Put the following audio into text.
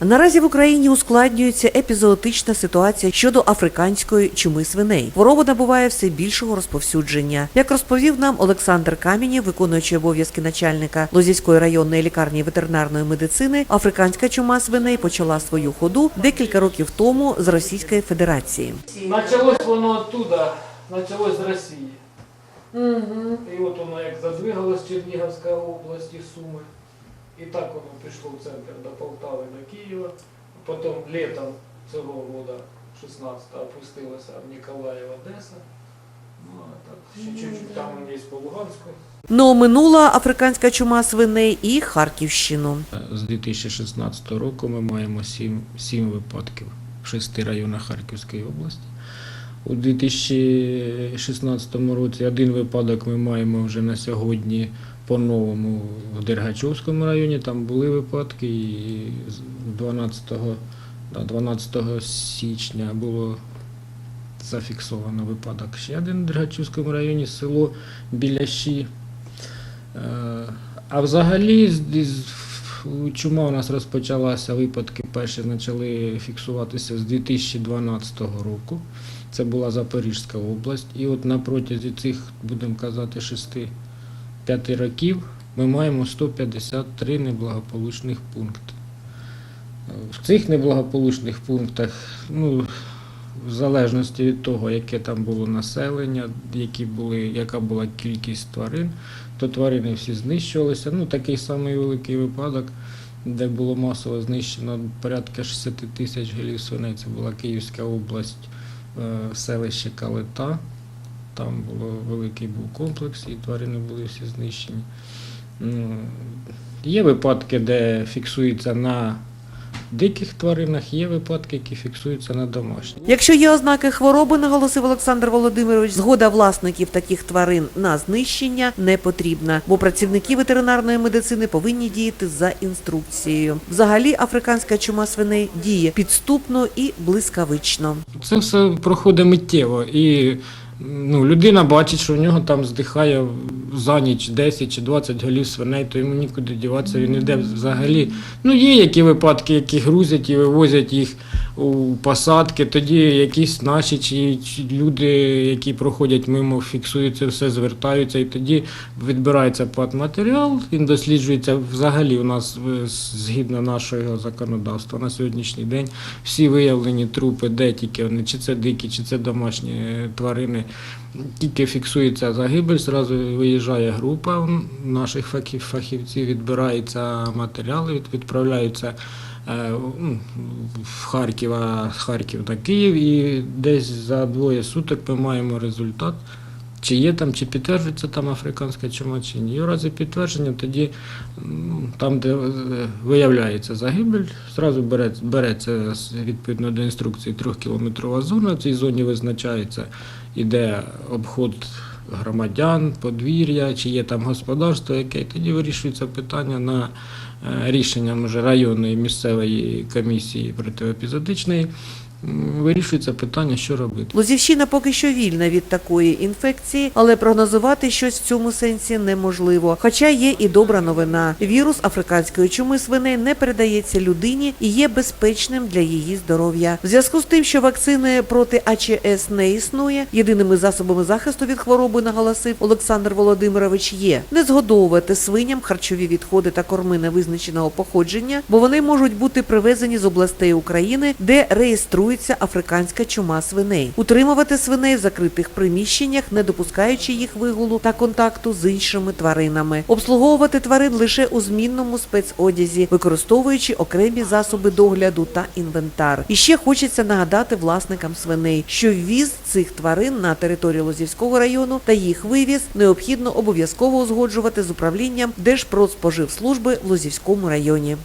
Наразі в Україні ускладнюється епізоотична ситуація щодо африканської чуми свиней. Хвороба набуває все більшого розповсюдження. Як розповів нам Олександр Камінів, виконуючий обов'язки начальника Лозівської районної лікарні ветеринарної медицини, африканська чума свиней почала свою ходу декілька років тому з Російської Федерації. Началось воно оттуда, началось з Росії. І от воно як задвигалось Чернігівська область і Суми. І так воно пішло в центр до Полтави, до Києва. Потім літом цього року, 16-го, опустилося в Ніколаїв, Одеса. Ну, а так, ще чуть-чуть там є по Луганську. Но минула африканська чума свиней і Харківщину. З 2016 року ми маємо 7, 7 випадків в шести районах Харківської області. У 2016 році один випадок ми маємо вже на сьогодні по-новому в Дергачовському районі. Там були випадки, і 12, 12 січня було зафіксовано випадок. Ще один в Дергачівському районі, село Біляші. Е, А взагалі чума у нас розпочалася, випадки перші почали фіксуватися з 2012 року. Це була Запорізька область. І от на протязі цих, будемо казати, 6-5 років ми маємо 153 неблагополучних пункти. В цих неблагополучних пунктах, ну, в залежності від того, яке там було населення, які були, яка була кількість тварин, то тварини всі знищувалися. Ну, такий самий великий випадок, де було масово знищено порядка 60 тисяч голів свиней. Це була Київська область, е, селище Калита. Там було великий був комплекс, і тварини були всі знищені. Ну, Є випадки, де фіксується на диких тваринах, є випадки, які фіксуються на домашніх. Якщо є ознаки хвороби, наголосив Олександр Володимирович, згода власників таких тварин на знищення не потрібна, бо працівники ветеринарної медицини повинні діяти за інструкцією. Взагалі, африканська чума свиней діє підступно і блискавично. Це все проходить миттєво. І ну, людина бачить, що в нього там здихає за ніч 10 чи 20 голів свиней, то йому нікуди діватися, він йде взагалі. Ну, є які випадки, які грузять і вивозять їх у посадки, тоді якісь наші чи, люди, які проходять мимо, фіксують це все, звертаються, і тоді відбирається матеріал, він досліджується взагалі у нас е, згідно нашого законодавства. На сьогоднішній день всі виявлені трупи, де тільки вони, чи це дикі, чи це домашні е, тварини, тільки фіксується загибель, зразу виїжджає група наших фахів- фахівців, відбираються матеріали, відправляються е, ну, в Харків, а Харків на Київ, і десь за двоє суток ми маємо результат. Чи є там, чи підтверджується там африканська чума, чи ні. І в разі підтвердження тоді ну, там, де е, виявляється загибель, зразу береться, береться відповідно до інструкції трьохкілометрова зона. В цій зоні визначається, іде обход громадян, подвір'я, чи є там господарство, яке тоді вирішується питання на рішення рішенням вже районної місцевої комісії протиепізодичної. Вирішується питання, що робити. Лозівщина поки що вільна від такої інфекції, але прогнозувати щось в цьому сенсі неможливо. Хоча є і добра новина: вірус африканської чуми свиней не передається людині і є безпечним для її здоров'я. В зв'язку з тим, що вакцини проти АЧС не існує, єдиними засобами захисту від хвороби, наголосив Олександр Володимирович, є не згодовувати свиням харчові відходи та корми невизначеного походження, бо вони можуть бути привезені з областей України, де реєструється африканська чума свиней, утримувати свиней в закритих приміщеннях, не допускаючи їх вигулу та контакту з іншими тваринами, обслуговувати тварин лише у змінному спецодязі, використовуючи окремі засоби догляду та інвентар. І ще хочеться нагадати власникам свиней, що ввіз цих тварин на територію Лозівського району та їх вивіз необхідно обов'язково узгоджувати з управлінням Держпродспоживслужби в Лозівському районі.